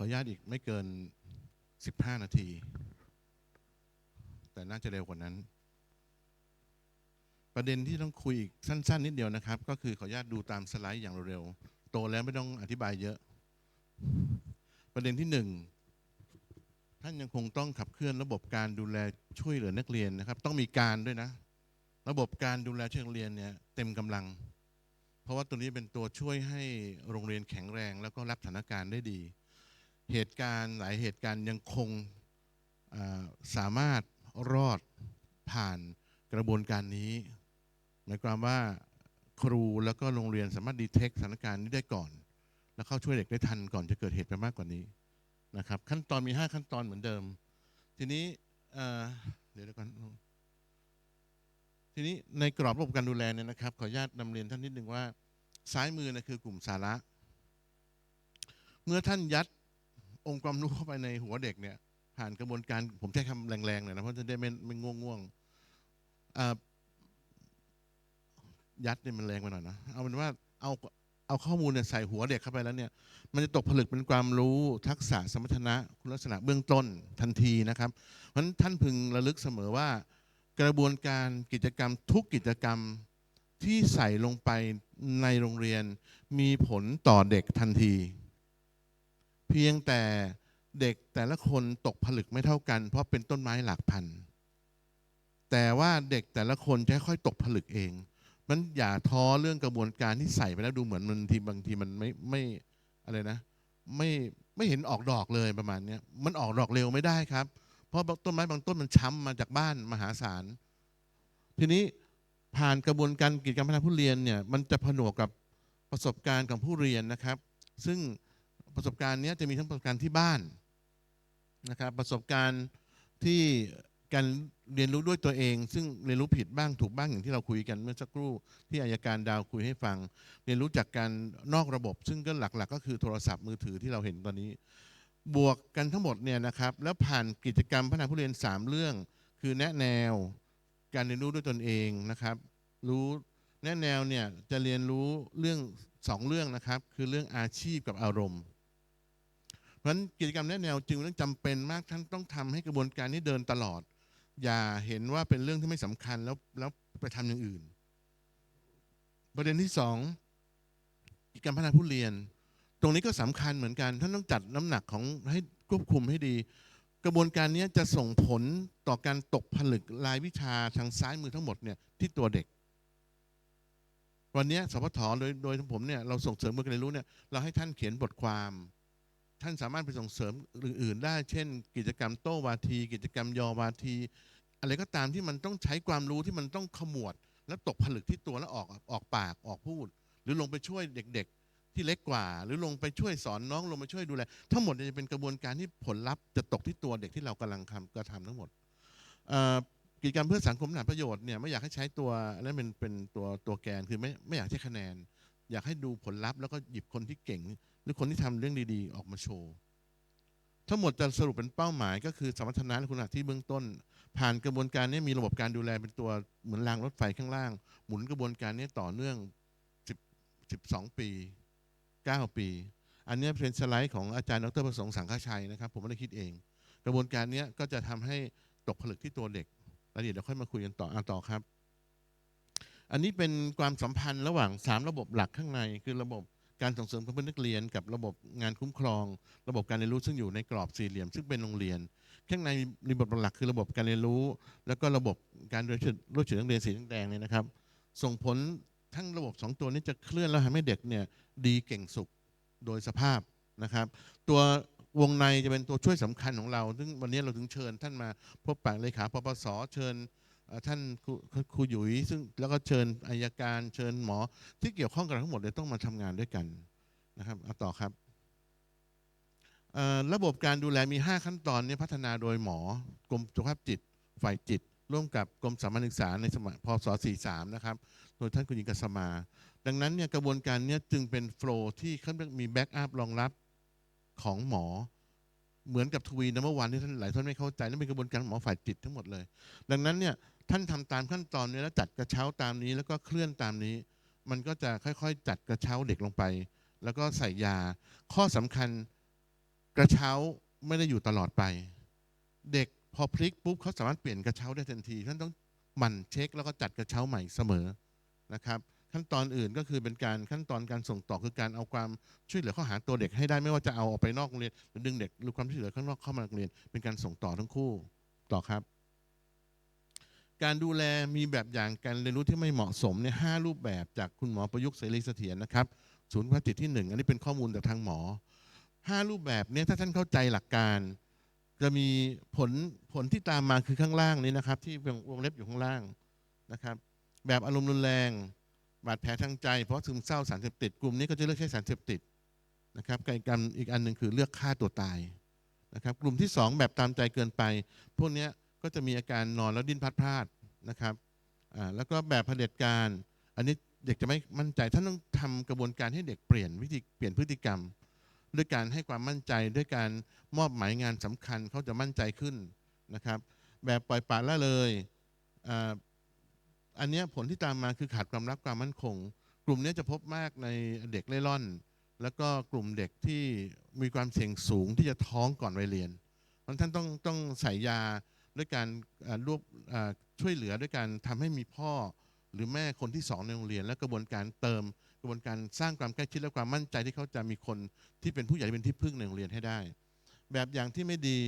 ออนุญาตอีกไม่เกิน 15 นาที แต่น่าจะเร็วกว่านั้น ประเด็นที่ต้องคุยอีกสั้น ๆ นิดเดียวนะครับ ก็คือขออนุญาตดูตามสไลด์อย่างเร็วๆโตแล้วไม่ต้องอธิบายเยอะ ประเด็นที่หนึ่งท่านยังคงต้องขับเคลื่อนระบบการดูแลช่วยเหลือนักเรียนนะครับ ต้องมีการด้วยนะ ระบบการดูแลช่วยนักเรียนเนี่ยเต็มกำลัง เพราะว่าตัวนี้เป็นตัวช่วยให้โรงเรียนแข็งแรง แล้วก็รับสถานการณ์ได้ดี เหตุการณ์หลายเหตุการณ์ยังคงสามารถรอดผ่านกระบวนการนี้หมายความว่าครูแล้วก็โรงเรียนสามารถดีเทคสถานการณ์นี้ได้ก่อน แล้วเข้าช่วยเด็กได้ทันก่อนจะเกิดเหตุไปมากกว่านี้นะครับ ขั้นตอนมี 5 ขั้นตอนเหมือนเดิม ทีนี้เดี๋ยวเดี๋ยวก่อนทีนี้ในกรอบระบบการดูแลเนี่ยนะครับ ขออนุญาตนำเรียนท่านนิดหนึ่งว่า ซ้ายมือนะคือกลุ่มสาระ เมื่อท่านยัด องค์ความรู้เข้าไปในหัวเด็กเนี่ย ผ่านกระบวนการผมใช้คำแรงๆหน่อยนะเพราะจะได้ไม่ไม่ง่วงง่วงๆยัดเนี่ยมันแรงไปหน่อยนะเอาเป็นว่าเอาเอาข้อมูลเนี่ยใส่หัวเด็กเข้าไปแล้วเนี่ย มันจะตกผลึกเป็นความรู้ทักษะสมรรถนะคุณลักษณะเบื้องต้นทันทีนะครับเพราะฉะนั้นท่านพึงระลึกเสมอว่า กระบวนการกิจกรรมทุกกิจกรรมที่ใส่ลงไปในโรงเรียน มีผลต่อเด็กทันที เพียงแต่เด็กแต่ละคนตกผลึกไม่เท่ากัน เพราะเป็นต้นไม้หลักพันแต่ว่าเด็กแต่ละคนจะค่อยตกผลึกเอง มันอย่าท้อเรื่องกระบวนการที่ใส่ไปแล้วดูเหมือนมันทีบางทีมันไม่ไม่อะไรนะ ไม่ไม่เห็นออกดอกเลยประมาณนี้มันออกดอกเร็วไม่ได้ครับ เพราะต้นไม้บางต้นมันช้ำมาจากบ้านมหาศาลทีนี้ผ่านกระบวนการกิจกรรมพัฒนาผู้เรียนเนี่ยมันจะผนวกกับประสบการณ์ของผู้เรียนนะครับ ซึ่ง ประสบการณ์เนี้ยจะมีทั้งประสบการณ์ที่บ้านนะครับประสบการณ์ที่การเรียนรู้ด้วยตัวเอง ซึ่งเรียนรู้ผิดบ้างถูกบ้างอย่างที่เราคุยกันเมื่อสักครู่ที่อายการดาวคุยให้ฟัง เรียนรู้จากการนอกระบบ ซึ่งก็หลักๆ ก็คือโทรศัพท์มือถือที่เราเห็นตอนนี้ บวกกันทั้งหมดเนี่ยนะครับแล้วผ่านกิจกรรมพัฒนาผู้เรียน 3 เรื่อง คือแนะแนว การเรียนรู้ด้วยตนเองนะครับ รู้แนะแนวเนี่ยจะเรียนรู้เรื่องสองเรื่องนะครับ คือเรื่องอาชีพกับอารมณ์ เพราะฉะนั้นกิจกรรมแนะแนวจึงเรื่องจำเป็นมากท่านต้องทำให้กระบวนการนี้เดินตลอด อย่าเห็นว่าเป็นเรื่องที่ไม่สำคัญแล้วแล้วไปทำอย่างอื่น ประเด็นที่สองกิจกรรมพัฒนาผู้เรียน ตรงนี้ก็สำคัญเหมือนกันท่านต้องจัดน้ำหนักของให้ควบคุมให้ดี กระบวนการนี้จะส่งผลต่อการตกผลึกรายวิชาทางซ้ายมือทั้งหมดเนี่ยที่ตัวเด็กวันนี้สพทโดยโดยผมเนี่ยเราส่งเสริมการเรียนรู้เนี่ยเราให้ท่านเขียนบทความ ท่านสามารถไปส่งเสริมอื่นๆ ได้ เช่น กิจกรรมโต้วาที กิจกรรมยอวาที อะไรก็ตามที่มันต้องใช้ความรู้ที่มันต้องขมวด แล้วตกผลึกที่ตัวแล้วออกออกปากออกพูด หรือลงไปช่วยเด็กๆ ที่เล็กกว่า หรือลงไปช่วยสอนน้องลงไปช่วยดูแลทั้งหมดจะเป็นกระบวนการที่ผลลัพธ์จะตกที่ตัวเด็กที่เรากำลังทำกระทำทั้งหมดกิจกรรมเพื่อสังคมหนาประโยชน์เนี่ยไม่อยากให้ใช้ตัวนั้นเป็นเป็นตัวตัวแกนคือไม่ไม่อยากใช้คะแนน อยากให้ดูผลลัพธ์แล้วก็หยิบคนที่เก่ง รือคนที่ทำเรื่องดีๆ ออกมาโชว์ ทั้งหมดจะสรุปเป็นเป้าหมาย ก็คือสมรรถนะคุณภาพที่เบื้องต้น ผ่านกระบวนการนี้มีระบบการดูแลเป็นตัวเหมือนรางรถไฟข้างล่าง หมุนกระบวนการนี้ต่อเนื่อง10 12 ปี 9 ปี อันนี้เป็นสไลด์ของอาจารย์ดรประสงค์สังฆชัยนะครับ ผมไม่ได้คิดเอง กระบวนการนี้ก็จะทำให้ตกผลึกที่ตัวเด็กรายละเอียดเดี๋ยวค่อยมาคุยกันต่ออะต่อครับ อันนี้เป็นความสัมพันธ์ระหว่าง 3 ระบบหลักข้างในคือระบบ การส่งเสริมความเป็นนักเรียนกับระบบงานคุ้มครอง ระบบการเรียนรู้ซึ่งอยู่ในกรอบสี่เหลี่ยม ซึ่งเป็นโรงเรียน ข้างในระบบหลักคือระบบการเรียนรู้ แล้วก็ระบบการรู้ชื่อรู้ชื่อนักเรียนสีแดงเนี่ยนะครับ ส่งผลทั้งระบบสองตัวนี้จะเคลื่อนแล้วทำให้เด็กเนี่ยดีเก่งสุขโดยสภาพนะครับ ตัววงในจะเป็นตัวช่วยสำคัญของเรา ซึ่งวันนี้เราถึงเชิญท่านมาพบปะเลขาปปสเชิญ ท่านครูหยุยซึ่งแล้วก็เชิญอายการเชิญหมอ ที่เกี่ยวข้องกันทั้งหมดเลยต้องมาทำงานด้วยกันนะครับเอาต่อครับระบบการดูแลมี 5 ขั้นตอนนี้พัฒนาโดยหมอกรมสุขภาพจิต ฝ่ายจิต ร่วมกับกรมสามัญศึกษาในสมัยพศ 43 นะครับ โดยท่านคุณหญิงกัสมา ดังนั้นเนี่ยกระบวนการนี้จึงเป็นโฟล์ที่เขาเรียกมีแบ็กอัพรองรับของหมอ เหมือนกับทวีนัมเบอร์วันที่ท่านหลายท่านไม่เข้าใจนั่นเป็นกระบวนการหมอฝ่ายจิตทั้งหมดเลย ดังนั้นเนี่ยท่านทำตามขั้นตอนนี้แล้วจัดกระเช้าตามนี้ แล้วก็เคลื่อนตามนี้ มันก็จะค่อยๆ จัดกระเช้าเด็กลงไป แล้วก็ใส่ยา ข้อสำคัญกระเช้าไม่ได้อยู่ตลอดไป เด็กพอพลิกปุ๊บเขาสามารถเปลี่ยนกระเช้าได้ทันทีท่านต้องหมั่นเช็ค แล้วก็จัดกระเช้าใหม่เสมอนะครับ ขั้นตอนอื่นก็คือเป็นการขั้นตอนการส่งต่อคือการเอาความช่วยเหลือเข้าหาตัวเด็กให้ได้ไม่ว่าจะเอาออกไปนอกโรงเรียนหรือดึงเด็กหรือความช่วยเหลือข้างนอกเข้ามาโรงเรียน เป็นการส่งต่อทั้งคู่ต่อครับ การดูแลมีแบบอย่างการเรียนรู้ที่ไม่เหมาะสมเนี่ยห้ารูปแบบจากคุณหมอประยุกต์เสรีเสถียรนะครับศูนย์ความจิตที่หนึ่งอันนี้เป็นข้อมูลจากทางหมอห้ารูปแบบเนี้ถ้าท่านเข้าใจหลักการ จะมีผลผลที่ตามมาคือข้างล่างนี้นะครับ ที่วงเล็บอยู่ข้างล่างนะครับ แบบอารมณ์รุนแรง บาดแผลทางใจ เพราะซึมเศร้าสารเสพติดกลุ่มนี้ก็จะเลือกใช้สารเสพติดนะครับการกรรมอีกอันหนึ่งคือเลือกฆ่าตัวตายนะครับ กลุ่มที่สองแบบตามใจเกินไป พวกนี้ก็จะมีอาการนอนแล้วดิ้นพัดพลาดนะครับอ่าแล้วก็แบบเผด็จการ อันนี้เด็กจะไม่มั่นใจท่านต้องทำกระบวนการให้เด็กเปลี่ยนวิธีเปลี่ยนพฤติกรรม ด้วยการให้ความมั่นใจด้วยการมอบหมายงานสำคัญเขาจะมั่นใจขึ้นนะครับ แบบปล่อยปละละเลย อันนี้ผลที่ตามมาคือขาดความรักความมั่นคง กลุ่มนี้จะพบมากในเด็กเล่ร่อน แล้วก็กลุ่มเด็กที่มีความเสี่ยงสูงที่จะท้องก่อนวัยเรียนเพราะฉะนั้นท่านต้องต้องใส่ยาด้วยการรวบช่วยเหลือด้วยการทำให้มีพ่อหรือแม่คนที่สองในโรงเรียน และกระบวนการเติม กระบวนการสร้างความใกล้ชิดและความมั่นใจที่เขาจะมีคนที่เป็นผู้ใหญ่เป็นที่พึ่งในโรงเรียนให้ได้ แบบอย่างที่ไม่ดี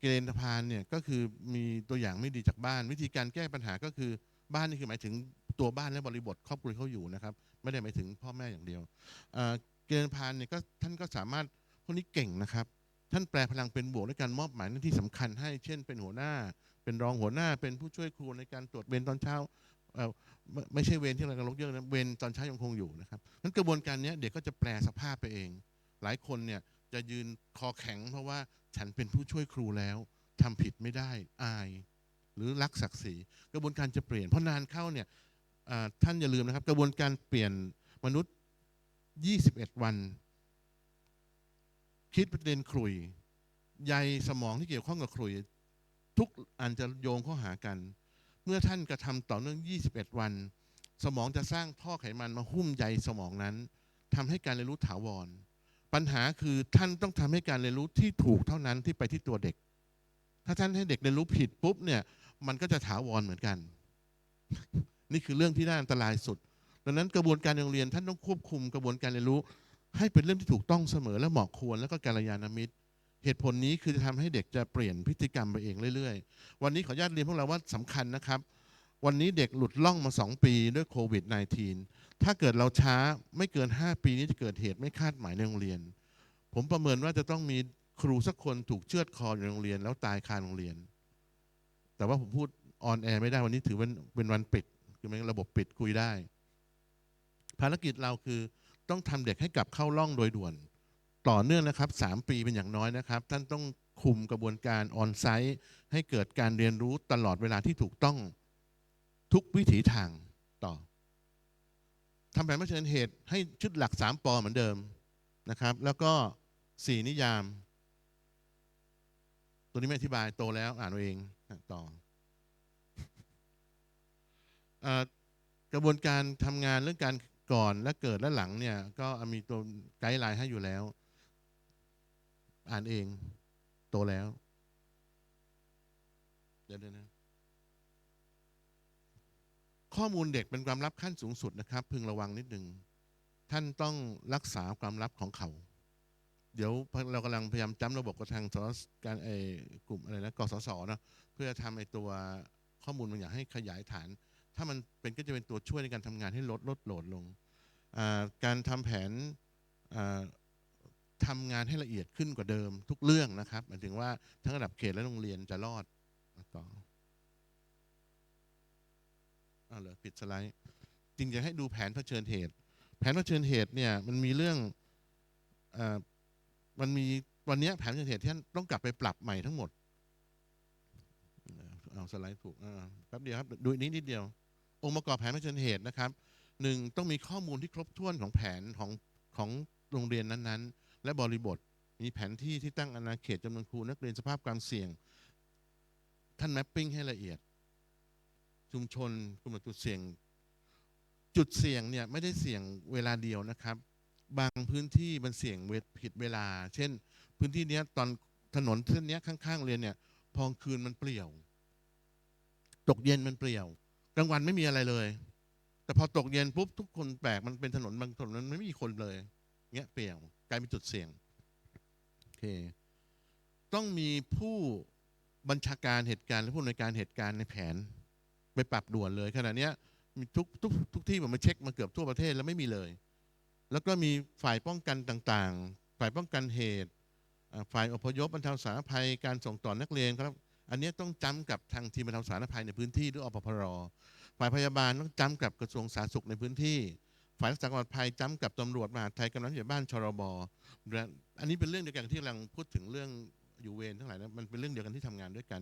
เกณฑ์พานเนี่ยก็คือมีตัวอย่างไม่ดีจากบ้าน วิธีการแก้ปัญหาก็คือ บ้านนี่คือหมายถึงตัวบ้านและบริบทครอบครัวเขาอยู่นะครับ ไม่ได้หมายถึงพ่อแม่อย่างเดียวเกณฑ์พานเนี่ยก็ท่านก็สามารถพวกนี้เก่งนะครับ ท่านแปลพลังเป็นบวกด้วยการมอบหมายหน้าที่สำคัญให้เช่นเป็นหัวหน้า เป็นรองหัวหน้า เป็นผู้ช่วยครูในการตรวจเวรตอนเช้าไม่ใช่เวรที่เรากำลังลกเยอะนะเวรตอนเช้ายังคงอยู่นะครับนั้นกระบวนการนี้เด็กก็จะแปลสภาพไปเอง หลายคนเนี่ยจะยืนคอแข็งเพราะว่าฉันเป็นผู้ช่วยครูแล้วทำผิดไม่ได้อาย หรือรักศักดิ์ศรีกระบวนการจะเปลี่ยนเพราะนานเข้าเนี่ยท่านอย่าลืมนะครับ กระบวนการเปลี่ยนมนุษย์ 21 วัน คิดประเด็นขลุยใยสมองที่เกี่ยวข้องกับขลุยทุกอันจะโยงเข้าหากัน เมื่อท่านกระทำต่อเนื่อง 21 วัน สมองจะสร้างท่อไขมันมาหุ้มใยสมองนั้นทำให้การเรียนรู้ถาวร ปัญหาคือท่านต้องทำให้การเรียนรู้ที่ถูกเท่านั้นที่ไปที่ตัวเด็ก ถ้าท่านให้เด็กเรียนรู้ผิดปุ๊บเนี่ย มันก็จะถาวรเหมือนกัน นี่คือเรื่องที่น่าอันตรายสุด ดังนั้นกระบวนการโรงเรียนท่านต้องควบคุมกระบวนการเรียนรู้ ให้เป็นเรื่องที่ถูกต้องเสมอและเหมาะควรแล้วก็การยานามิตร เหตุผลนี้คือจะทำให้เด็กจะเปลี่ยนพฤติกรรมไปเองเรื่อย ๆ วันนี้ขออนุญาตเรียนพวกเราว่าสำคัญนะครับ วันนี้เด็กหลุดล่องมา 2 ปีด้วยโควิด -19 ถ้าเกิดเราช้าไม่เกิน 5 ปีนี้จะเกิดเหตุไม่คาดหมายในโรงเรียน ผมประเมินว่าจะต้องมีครูสักคนถูกเชือดคออยู่ในโรงเรียน แล้วตายคาโรงเรียน แต่ว่าผมพูดออนแอร์ไม่ได้วันนี้ถือเป็นเป็นวันปิด คือเป็นระบบปิดคุยได้ ภารกิจเราคือต้องทำเด็กให้กลับเข้าร่องโดยด่วน ต่อเนื่องนะครับ 3 ปีเป็นอย่างน้อยนะครับ ท่านต้องคุมกระบวนการออนไซต์ให้เกิดการเรียนรู้ตลอดเวลาที่ถูกต้องทุกวิถีทางต่อทำแผนเผชิญเหตุให้ชุดหลัก 3ปอเหมือนเดิมนะครับ แล้วก็ 4 นิยาม ตัวนี้ไม่อธิบายโตแล้วอ่านเอาเอง ต่อกระบวนการทำงานเรื่องการก่อนและเกิดและหลังเนี่ย ก็มีตัวไกด์ไลน์ให้อยู่แล้ว อ่านเอง โตแล้ว เดี๋ยวนะ ข้อมูลเด็กเป็นความลับขั้นสูงสุดนะครับ พึงระวังนิดนึงท่านต้องรักษาความลับของเขา เดี๋ยวเรากำลังพยายามจ้ำระบบกับทางสสการไอกลุ่มอะไรนะกสศเนะเพื่อทำไอตัวข้อมูลบางอย่างให้ขยายฐาน ถ้ามันเป็นก็จะเป็นตัวช่วยในการทำงานให้ลดลดโหลดลง การทำแผนทำงานให้ละเอียดขึ้นกว่าเดิมทุกเรื่องนะครับหมายถึงว่าทั้งระดับเขตและโรงเรียนจะรอดต่ออาเหรอปิดสไลด์จริงจะให้ดูแผนเผชิญเหตุ แผนเผชิญเหตุเนี่ยมันมีเรื่องอ มันมีวันนี้แผนเผชิญเหตุที่ท่านต้องกลับไปปรับใหม่ทั้งหมดเอาสไลด์ถูกแป๊บเดียวครับดูอีกนิดนิดเดียว องค์ประกอบแผนเผชิญเหตุนะครับหนึ่งต้องมีข้อมูลที่ครบถ้วนของแผนของของโรงเรียนนั้นๆ และบริบท มีแผนที่ที่ตั้งอาณาเขตจำนวนครูนักเรียนสภาพความเสี่ยง ท่านแมปปิ้งให้ละเอียด ชุมชนกลุ่มจุดเสี่ยง จุดเสี่ยงเนี่ยไม่ได้เสี่ยงเวลาเดียวนะครับ บางพื้นที่มันเสี่ยงเวทผิดเวลา เช่น พื้นที่เนี้ยตอนถนนเส้นเนี้ยข้างๆเรียนเนี่ย พองคืนมันเปลี่ยว ตกเย็นมันเปลี่ยว กลางวันไม่มีอะไรเลย แต่พอตกเย็นปุ๊บทุกคนแปลกมันเป็นถนนบางถนนมันไม่มีคนเลย เงี้ยเปลี่ยวกลายเป็นจุดเสี่ยงโอเค ต้องมีผู้บัญชาการเหตุการณ์และผู้อำนวยการเหตุการณ์ในแผน ไปปรับด่วนเลยขณะเนี้ยมีทุกทุกทุกที่ผมมาเช็คมาเกือบทั่วประเทศแล้วไม่มีเลย แล้วก็มีฝ่ายป้องกันต่างๆ ฝ่ายป้องกันเหตุ ฝ่ายอพยพบรรเทาสาธารณภัย การส่งต่อนักเรียนครับ อันนี้ต้องจำกับทางทีมบรรเทาสาธารณภัยในพื้นที่หรืออปพรฝ่ายพยาบาลต้องจำกับกระทรวงสาธารณสุขในพื้นที่ ฝ่ายรักษาความปลอดภัยจำกับตำรวจมหาดไทยกำนันผู้ใหญ่บ้านชรบอันนี้เป็นเรื่องเดียวกันที่กำลังพูดถึงเรื่องอยู่เวรทั้งหลายนะมันเป็นเรื่องเดียวกันที่ทำงานด้วยกัน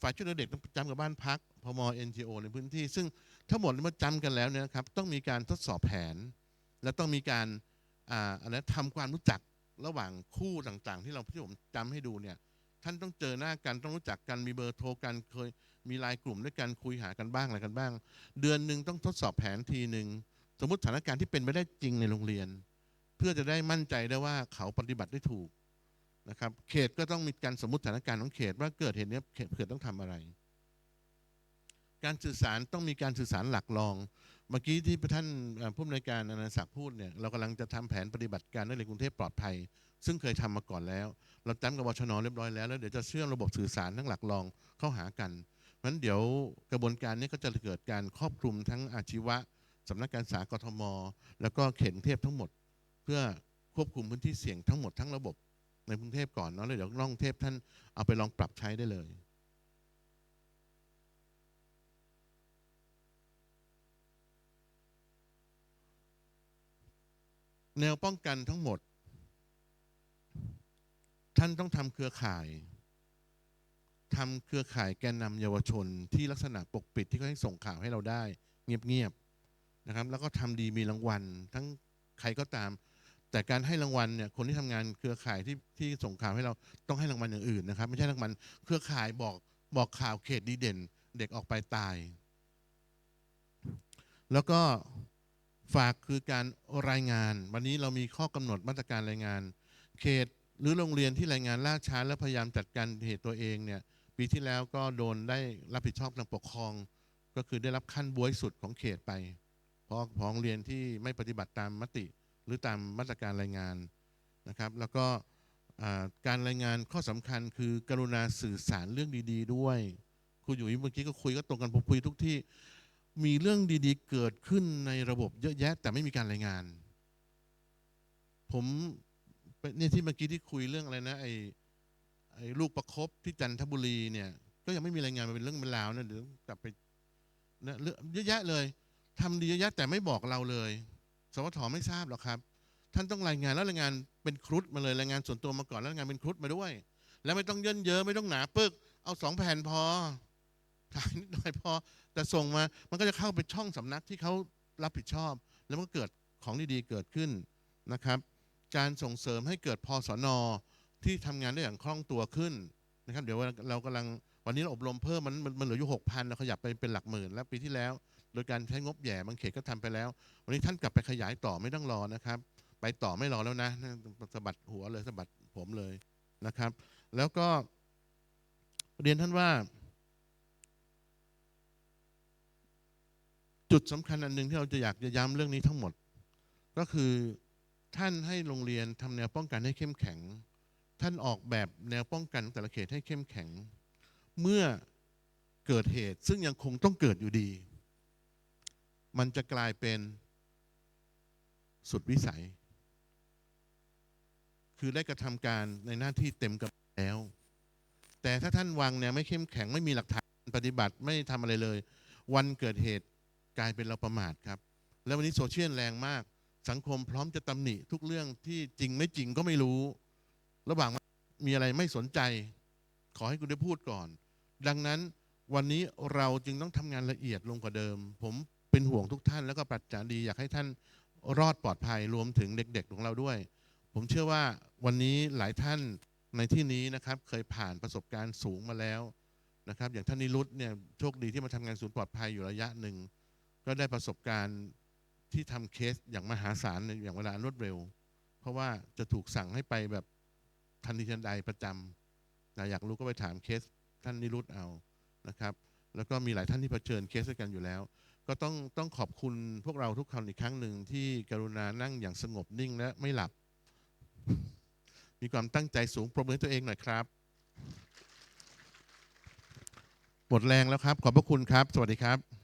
ฝ่ายช่วยเหลือเด็กต้องจำกับบ้านพักพม NGO ในพื้นที่ ซึ่งทั้งหมดเมื่อจำกันแล้วเนี่ยนะครับต้องมีการทดสอบแผน และต้องมีการอะไรทำความรู้จักระหว่างคู่ต่างๆ ที่เราที่ผมจำให้ดูเนี่ย ท่านต้องเจอหน้ากันต้องรู้จักกันมีเบอร์โทรกันเคยมีไลน์กลุ่มด้วยกันคุยหากันบ้างอะไรกันบ้าง เดือนหนึ่งต้องทดสอบแผนทีหนึ่งสมมติสถานการณ์ที่เป็นไปได้จริงในโรงเรียน เพื่อจะได้มั่นใจได้ว่าเขาปฏิบัติได้ถูกนะครับ เขตก็ต้องมีการสมมติสถานการณ์ของเขตว่าเกิดเหตุนี้เขตเขตต้องทำอะไร การสื่อสารต้องมีการสื่อสารหลักรอง เมื่อกี้ที่ท่านผู้อำนวยการอนันศักดิ์พูดเนี่ยเรากำลังจะทำแผนปฏิบัติการนักเรียนกรุงเทพปลอดภัย ซึ่งเคยทำมาก่อนแล้ว เราจำกับวชนเรียบร้อยแล้วแล้วเดี๋ยวจะเชื่อมระบบสื่อสารทั้งหลักรองเข้าหากันเพราะฉะนั้นเดี๋ยวกระบวนการนี้ก็จะเกิดการครอบคลุมทั้งอาชีวะสำนักการศึกษากทม แล้วก็เขตกรุงเทพทั้งหมด เพื่อควบคุมพื้นที่เสี่ยงทั้งหมดทั้งระบบในกรุงเทพก่อนเนาะแล้วเดี๋ยวนองเทพท่านเอาไปลองปรับใช้ได้เลย แนวป้องกันทั้งหมด ท่านต้องทำเครือข่ายทำเครือข่ายแกนนำเยาวชนที่ลักษณะปกปิดที่เขาให้ส่งข่าวให้เราได้ เงียบๆนะครับ แล้วก็ทำดีมีรางวัล ทั้งใครก็ตาม แต่การให้รางวัลเนี่ยคนที่ทำงานเครือข่ายที่ที่ส่งข่าวให้เราต้องให้รางวัลอย่างอื่นนะครับ ไม่ใช่รางวัลเครือข่ายบอกบอกข่าวเขตดีเด่น เด็กออกไปตาย แล้วก็ ฝากคือการรายงาน วันนี้เรามีข้อกำหนดมาตรการรายงาน เขตหรือโรงเรียนที่รายงานล่าช้าและพยายามจัดการเหตุตัวเองเนี่ยปีที่แล้วก็โดนได้รับผิดชอบทางปกครอง ก็คือได้รับขั้นบวยสุดของเขตไป เพราะของเรียนที่ไม่ปฏิบัติตามมติหรือตามมาตรการรายงานนะครับ แล้วก็การรายงานข้อสำคัญคือกรุณาสื่อสารเรื่องดี ๆ ด้วยครูอยู่เมื่อกี้ก็คุยก็ตรงกันผมคุยทุกที่ มีเรื่องดีๆ เกิดขึ้นในระบบเยอะแยะ แต่ไม่มีการรายงาน ผมเนี่ยที่เมื่อกี้ที่คุยเรื่องอะไรนะไอ้ไอ้ลูกประคบที่จันทบุรีเนี่ย ก็ยังไม่มีรายงานมาเป็นเรื่องเป็นราวนะเดี๋ยวกลับไปนะเรื่อเยอะแยะเลยทำดีเยอะแยะแต่ไม่บอกเราเลย สวทไม่ทราบหรอกครับ ท่านต้องรายงานแล้วรายงานเป็นครุฑมาเลยรายงานส่วนตัวมาก่อนแล้วรายงานเป็นครุฑมาด้วย แล้วไม่ต้องเยินเยอะไม่ต้องหนาปึก เอาสองแผ่นพอ ถ่ายนิดหน่อยพอแต่ส่งมามันก็จะเข้าไปช่องสำนักที่เขารับผิดชอบ แล้วมันก็เกิดของดีๆเกิดขึ้นนะครับ การส่งเสริมให้เกิดพอสอนอที่ทำงานได้อย่างคล่องตัวขึ้นนะครับ เดี๋ยวเรากำลังวันนี้เราอบรมเพิ่มมันมันเหลืออยู่หกพันเราขยับไปเป็นหลักหมื่น แล้วปีที่แล้ว โดยการใช้งบแย่บางเขตก็ทำไปแล้ว วันนี้ท่านกลับไปขยายต่อไม่ต้องรอนะครับ ไปต่อไม่รอแล้วนะสะบัดหัวเลยสะบัดผมเลยนะครับ แล้วก็เรียนท่านว่า จุดสำคัญอันหนึ่งที่เราจะอยากจะย้ำเรื่องนี้ทั้งหมด ก็คือท่านให้โรงเรียนทำแนวป้องกันให้เข้มแข็ง ท่านออกแบบแนวป้องกันแต่ละเขตให้เข้มแข็ง เมื่อเกิดเหตุซึ่งยังคงต้องเกิดอยู่ดี มันจะกลายเป็นสุดวิสัย คือได้กระทำการในหน้าที่เต็มกับแล้ว แต่ถ้าท่านวางแนวไม่เข้มแข็งไม่มีหลักฐานปฏิบัติไม่ทำอะไรเลย วันเกิดเหตุ กลายเป็นเราประมาทครับ แล้ววันนี้โซเชียลแรงมาก สังคมพร้อมจะตำหนิทุกเรื่องที่จริงไม่จริงก็ไม่รู้ ระหว่างมีอะไรไม่สนใจ ขอให้คุณได้พูดก่อน ดังนั้นวันนี้เราจึงต้องทำงานละเอียดลงกว่าเดิม ผมเป็นห่วงทุกท่านแล้วก็ปรัจจาดีอยากให้ท่านรอดปลอดภัยรวมถึงเด็กๆของเราด้วย ผมเชื่อว่าวันนี้หลายท่านในที่นี้นะครับเคยผ่านประสบการณ์สูงมาแล้วนะครับอย่างท่านนิรุตเนี่ยโชคดีที่มาทำงานศูนย์ปลอดภัยอยู่ระยะหนึ่ง ก็ได้ประสบการณ์ที่ทำเคสอย่างมหาศาลในอย่างเวลารวดเร็ว เพราะว่าจะถูกสั่งให้ไปแบบทันทีทันใดประจำนะอยากรู้ก็ไปถามเคสท่านนิรุตเอานะครับ แล้วก็มีหลายท่านที่เผชิญเคสด้วยกันอยู่แล้ว ก็ต้องต้องขอบคุณพวกเราทุกคนอีกครั้งหนึ่งที่กรุณานั่งอย่างสงบนิ่งและไม่หลับ มีความตั้งใจสูงปรบมือตัวเองหน่อยครับหมดแรงแล้วครับ ขอบพระคุณครับ สวัสดีครับ